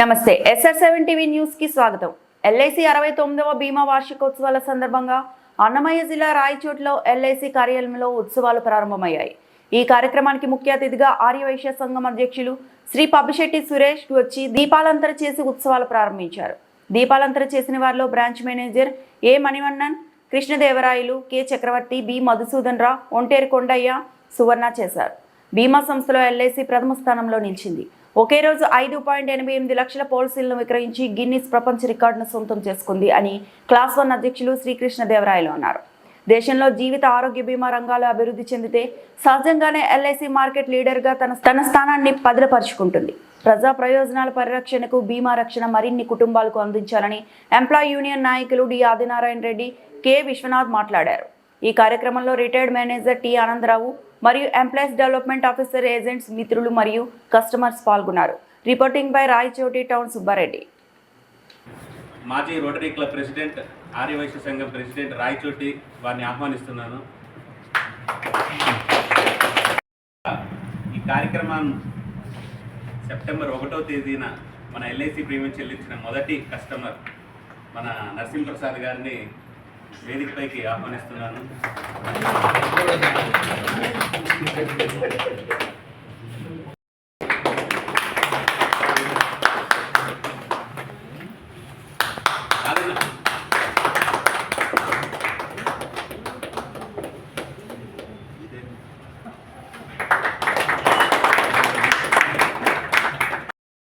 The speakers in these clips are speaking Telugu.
నమస్తే ఎస్ఆర్ సెవెన్ టీవీ న్యూస్కి స్వాగతం. ఎల్ఐసి అరవై తొమ్మిదవ బీమా వార్షికోత్సవాల సందర్భంగా అన్నమయ్య జిల్లా రాయచోట్లో ఎల్ఐసి కార్యాలయంలో ఉత్సవాలు ప్రారంభమయ్యాయి. ఈ కార్యక్రమానికి ముఖ్య అతిథిగా ఆర్యవైశ్య సంఘం అధ్యక్షులు శ్రీ పబ్బిశెట్టి సురేష్ వచ్చి దీపాలంతర చేసి ఉత్సవాలు ప్రారంభించారు. దీపాలంతర చేసిన వారిలో branch manager A Manivannan Krishnadevarayalu K Chakravarthy B Madhusudan Rao Onteru Kondaiah సువర్ణ చేశారు. బీమా సంస్థలో ఎల్ఐసి ప్రథమ స్థానంలో నిలిచింది. ఒకే రోజు ఐదు పాయింట్ ఎనభై ఎనిమిది లక్షల పాలసీలను విక్రయించి గిన్నిస్ ప్రపంచ రికార్డును సొంతం చేసుకుంది అని క్లాస్ వన్ అధ్యక్షులు శ్రీకృష్ణదేవరాయలు అన్నారు. దేశంలో జీవిత ఆరోగ్య బీమా రంగాలు అభివృద్ధి చెందితే సహజంగానే ఎల్ఐసి మార్కెట్ లీడర్గా తన తన స్థానాన్ని పదిలపరుచుకుంటుంది. ప్రజా ప్రయోజనాల పరిరక్షణకు బీమా రక్షణ మరిన్ని కుటుంబాలకు అందించాలని ఎంప్లాయ్ యూనియన్ నాయకులు డి ఆదినారాయణ రెడ్డి కె విశ్వనాథ్ మాట్లాడారు. ఈ కార్యక్రమంలో రిటైర్డ్ మేనేజర్ టి ఆనందరావు మరియు ఎంప్లాయీస్ డెవలప్మెంట్ ఆఫీసర్ ఏజెంట్స్ మిత్రులు మరియు కస్టమర్స్ పాల్గొన్నారు. Reporting by Rayachoti town Subbareddy. మాజీ రోటరీ క్లబ్ ప్రెసిడెంట్ ఆర్యవైశ్య సంఘం ప్రెసిడెంట్ రాయచోటి వారిని ఆహ్వానిస్తున్నాను. ఈ కార్యక్రమం సెప్టెంబర్ ఒకటో తేదీన మన ఎల్ఐసి ప్రీమియం చెల్లించిన మొదటి కస్టమర్ మన నరసింహప్రసాద్ గారిని వేదికపైకి ఆహ్వానిస్తున్నాను.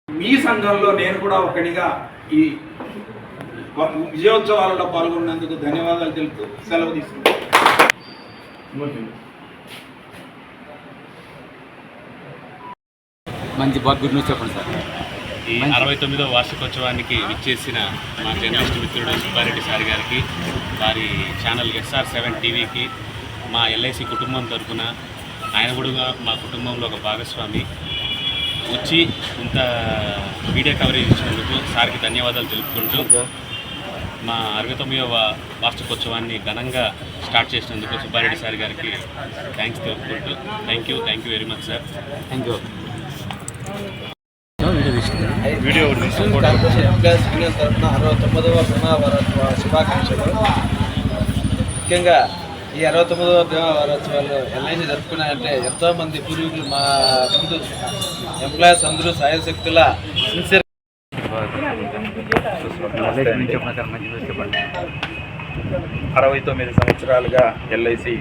మీ సంఘంలో నేను కూడా ఒకటిగా ఈ విజయోత్సవాలలో పాల్గొన్నందుకు ధన్యవాదాలు తెలుపుతూ సెలవు తీసుకుంటాను మంచి బాగా గుడ్ న్యూస్ చెప్పండి సార్. ఈ అరవై తొమ్మిదో వార్షికోత్సవానికి విచ్చేసిన మా జర్నలిస్ట్ మిత్రుడు సుబ్బారెడ్డి సార్ గారికి వారి ఛానల్ ఎస్ఆర్ సెవెన్ టీవీకి మా ఎల్ఐసి కుటుంబం తరఫున ఆయన కూడా మా కుటుంబంలో ఒక భాగస్వామి. వచ్చి ఇంత మీడియా కవరేజ్ ఇచ్చినందుకు సార్కి ధన్యవాదాలు తెలుపుకుంటూ మా అరవై తొమ్మిదవ వార్షికోత్సవాన్ని ఘనంగా స్టార్ట్ చేసినందుకు సుబ్బారెడ్డి సార్ గారికి థ్యాంక్స్ తెలుపుకుంటూ thank you thank you very much sir thank you video corporation employees union తరఫున అరవై తొమ్మిదవ బీమా వారోత్సవ శుభాకాంక్షలు ముఖ్యంగా ఈ అరవై తొమ్మిదవ బీమా వారోత్సవాలు ఎల్ఐసి జరుపుకున్నారంటే ఎంతోమంది పూర్వీకులు మా ముందు ఎంప్లాయీస్ అందరూ సాయశక్తుల సిన్సియర్ చెప్పండి సార్ మంచి న్యూస్ చెప్పండి అరవై తొమ్మిది సంవత్సరాలుగా ఎల్ఐసి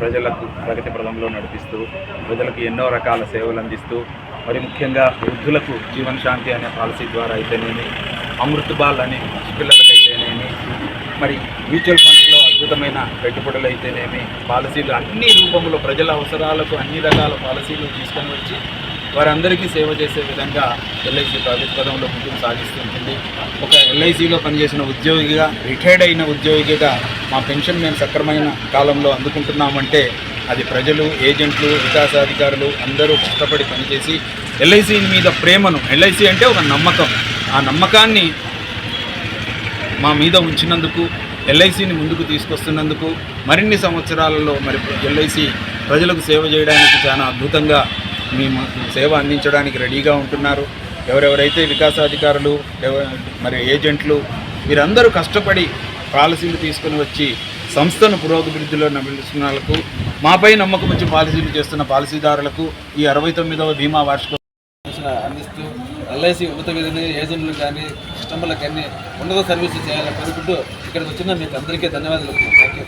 ప్రజలకు ప్రగతి ప్రదంలో నడిపిస్తూ ప్రజలకు ఎన్నో రకాల సేవలు అందిస్తూ మరి ముఖ్యంగా వృద్ధులకు జీవన్ శాంతి అనే పాలసీ ద్వారా అయితేనేమి అమృత్ బాల్ అనే పిల్లలకైతేనేమి మరి మ్యూచువల్ ఫండ్స్లో అద్భుతమైన పెట్టుబడులు అయితేనేమి పాలసీలు అన్ని రూపంలో ప్రజల అవసరాలకు అన్ని రకాల పాలసీలు తీసుకొని వచ్చి వారందరికీ సేవ చేసే విధంగా ఎల్ఐసి ప్రగతి పదంలో ముందుకు సాగిస్తుంటుంది. ఒక ఎల్ఐసిలో పనిచేసిన ఉద్యోగిగా రిటైర్డ్ అయిన ఉద్యోగిగా మా పెన్షన్ మేము సక్రమైన కాలంలో అందుకుంటున్నామంటే అది ప్రజలు ఏజెంట్లు వికాసాధికారులు అందరూ కష్టపడి పనిచేసి ఎల్ఐసి మీద ప్రేమను ఎల్ఐసి అంటే ఒక నమ్మకం. ఆ నమ్మకాన్ని మా మీద ఉంచినందుకు ఎల్ఐసిని ముందుకు తీసుకొస్తున్నందుకు మరిన్ని సంవత్సరాలలో మరి ఎల్ఐసి ప్రజలకు సేవ చేయడానికి చాలా అద్భుతంగా మేము సేవ అందించడానికి రెడీగా ఉంటున్నారు. ఎవరెవరైతే వికాసాధికారులు మరి ఏజెంట్లు వీరందరూ కష్టపడి పాలసీలు తీసుకొని వచ్చి సంస్థను పురోగభివృద్ధిలో నడుస్తున్నందుకు మాపై నమ్మకం వచ్చి పాలసీలు చేస్తున్న పాలసీదారులకు ఈ అరవై తొమ్మిదవ బీమా వార్షిక అందిస్తూ ఎల్ఐసి ఉన్నత విధిని ఏజెంట్లు కానీ కస్టమర్లకు కానీ ఉన్నత సర్వీసులు చేయాలని కోరుకుంటూ ఇక్కడికి వచ్చిన మీకు అందరికీ ధన్యవాదాలు. Thank you